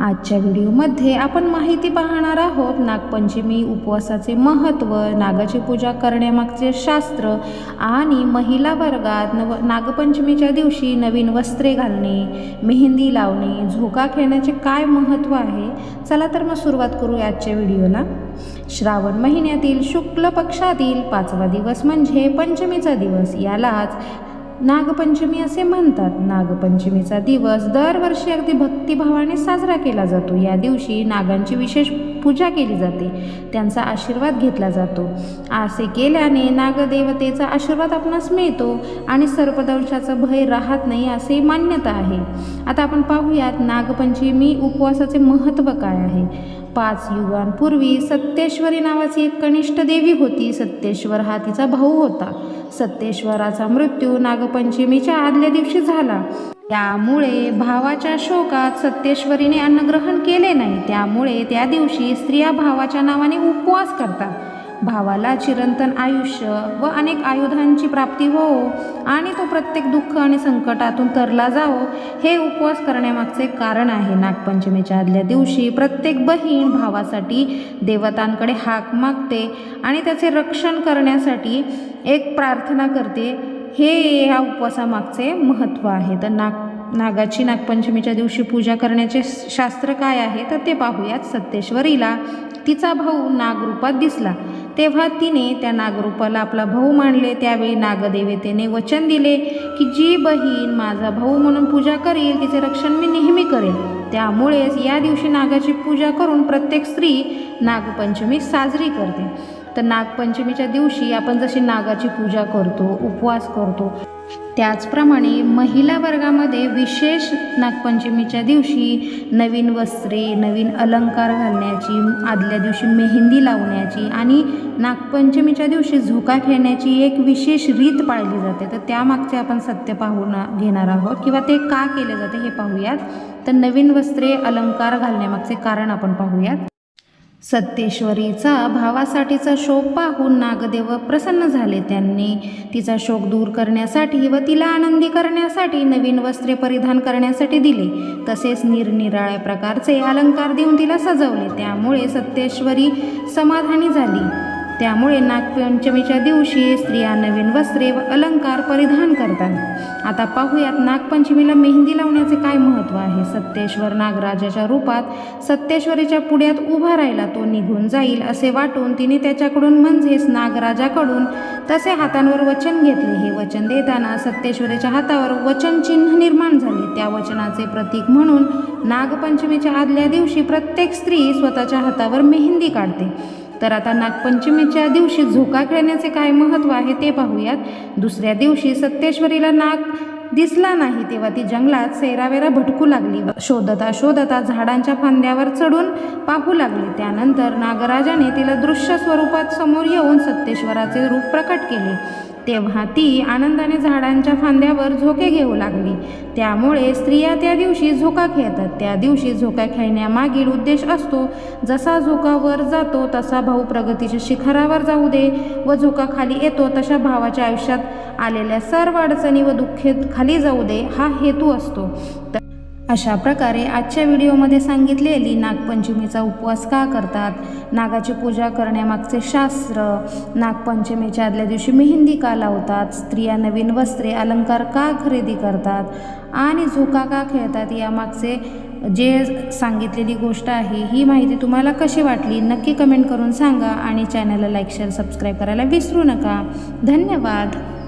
आजच्या व्हिडिओमध्ये आपण माहिती पाहणार आहोत नागपंचमी उपवासाचे महत्त्व नागाची पूजा करण्यामागचे शास्त्र आणि महिला वर्गात नव नागपंचमीच्या दिवशी नवीन वस्त्रे घालणे मेहंदी लावणे झोका खेळण्याचे काय महत्त्व आहे? चला तर मग सुरुवात करू आजच्या व्हिडिओला. श्रावण महिन्यातील शुक्ल पक्षातील पाचवा दिवस म्हणजे पंचमीचा दिवस. यालाच नागपंचमी असे म्हणतात. नागपंचमीचा दिवस दरवर्षी अगदी भक्तिभावाने साजरा केला जातो. या दिवशी नागांची विशेष पूजा केली जाते. त्यांचा आशीर्वाद घेतला जातो. असे केल्याने नागदेवतेचा आशीर्वाद आपणास मिळतो आणि सर्पदंशाचा भय राहत नाही असे मान्यता आहे. आता आपण पाहूयात नागपंचमी उपवासाचे महत्त्व काय आहे? पाच युगांपूर्वी सत्तेश्वरी नावाची एक कनिष्ठ देवी होती. सत्तेश्वर हा तिचा भाऊ होता. सत्तेश्वराचा मृत्यू नागपंचमीच्या आदल्या दिवशी झाला. त्यामुळे भावाच्या शोकात सत्तेश्वरीने अन्नग्रहण केले नाही. त्यामुळे त्या दिवशी स्त्रिया भावाच्या नावाने उपवास करतात. भावाला चिरंतन आयुष्य व अनेक आयुधांची प्राप्ती होवो आणि तो प्रत्येक दुःख आणि संकटातून तरला जावो हे उपवास करण्यामागचे कारण आहे. नागपंचमीच्या आदल्या दिवशी प्रत्येक बहीण भावासाठी देवतांकडे हाक मागते आणि त्याचे रक्षण करण्यासाठी एक प्रार्थना करते. हे या उपवासामागचे महत्त्व आहे. तर नाग नागाची नागपंचमीच्या दिवशी पूजा करण्याचे शास्त्र काय आहे? तर ते पाहूयात. सत्तेश्वरीला तिचा भाऊ नागरूपात दिसला. तेव्हा तिने त्या नागरूपाला आपला भाऊ मानले. त्यावेळी नागदेवतेने वचन दिले की जी बहीण माझा भाऊ म्हणून पूजा करेल तिचे रक्षण मी नेहमी करेन. त्यामुळेच या दिवशी नागाची पूजा करून प्रत्येक स्त्री नागपंचमी साजरी करते. तर नागपंचमीच्या दिवशी आपण जशी नागाची पूजा करतो उपवास करतो त्याचप्रमाणे महिला वर्गामध्ये विशेष नागपंचमीच्या दिवशी नवीन वस्त्रे नवीन अलंकार घालण्याची आदल्या दिवशी मेहंदी लावण्याची आणि नागपंचमीच्या दिवशी झोका खेळण्याची एक विशेष रीत पाळली जाते. तर त्यामागचे आपण सत्य पाहून घेणार आहोत किंवा ते का केले जाते हे पाहूयात. तर नवीन वस्त्रे अलंकार घालण्यामागचे कारण आपण पाहूयात. सत्तेश्वरीचा भावासाठीचा शोक पाहून नागदेव प्रसन्न झाले त्यांनी. तिचा शोक दूर करण्यासाठी व तिला आनंदी करण्यासाठी नवीन वस्त्रे परिधान करण्यासाठी दिले. तसेच निरनिराळ्या प्रकारचे अलंकार देऊन तिला सजवले. त्यामुळे सत्तेश्वरी समाधानी झाली. त्यामुळे नागपंचमीच्या दिवशी स्त्रिया नवीन वस्त्रे व अलंकार परिधान करतात. आता पाहूयात नागपंचमीला मेहंदी लावण्याचे काय महत्त्व आहे? सत्तेश्वर नागराजाच्या रूपात सत्तेश्वरीच्या पुढ्यात उभा राहिला तो निघून जाईल असे वाटून तिने त्याच्याकडून म्हणजेच नागराजाकडून तसे हातांवर वचन घेतले. हे वचन देताना सत्तेश्वरीच्या हातावर वचन चिन्ह निर्माण झाले. त्या वचनाचे प्रतीक म्हणून नागपंचमीच्या आदल्या दिवशी प्रत्येक स्त्री स्वतःच्या हातावर मेहंदी काढते. तर आता नागपंचमीच्या दिवशी झोका खेळण्याचे काय महत्त्व आहे ते पाहूयात. दुसऱ्या दिवशी सत्तेश्वरीला नाग दिसला नाही तेव्हा ती जंगलात सैरावेरा भटकू लागली. शोधता शोधता झाडांच्या फांद्यावर चढून पाहू लागली. त्यानंतर नागराजाने तिला दृश्य स्वरूपात समोर येऊन सत्तेश्वराचे रूप प्रकट केले. तेव्हा ती आनंदाने झाडांच्या फांद्यावर झोके घेऊ लागली. त्यामुळे स्त्रिया त्या दिवशी झोका खेळतात. त्या दिवशी झोका खेळण्यामागील उद्देश असतो जसा झोकावर जातो तसा भाऊ प्रगतीच्या शिखरावर जाऊ दे व झोका खाली येतो तशा भावाच्या आयुष्यात आलेल्या सर्व अडचणी व दुःखे खाली जाऊ दे हा हेतू असतो. अशा प्रकारे आजच्या व्हिडिओमध्ये सांगितलेली नागपंचमीचा उपवास का करतात? नागाची पूजा करण्यामागचे शास्त्र? नागपंचमीच्या आदल्या दिवशी मेहंदी का लावतात? स्त्रिया नवीन वस्त्रे अलंकार का खरेदी करतात? आणि झोका का खेळतात यामागचे जे सांगितलेली गोष्ट आहे ही माहिती तुम्हाला कशी वाटली? नक्की कमेंट करून सांगा आणि चॅनलला लाईक शेअर सबस्क्राईब करायला विसरू नका. धन्यवाद.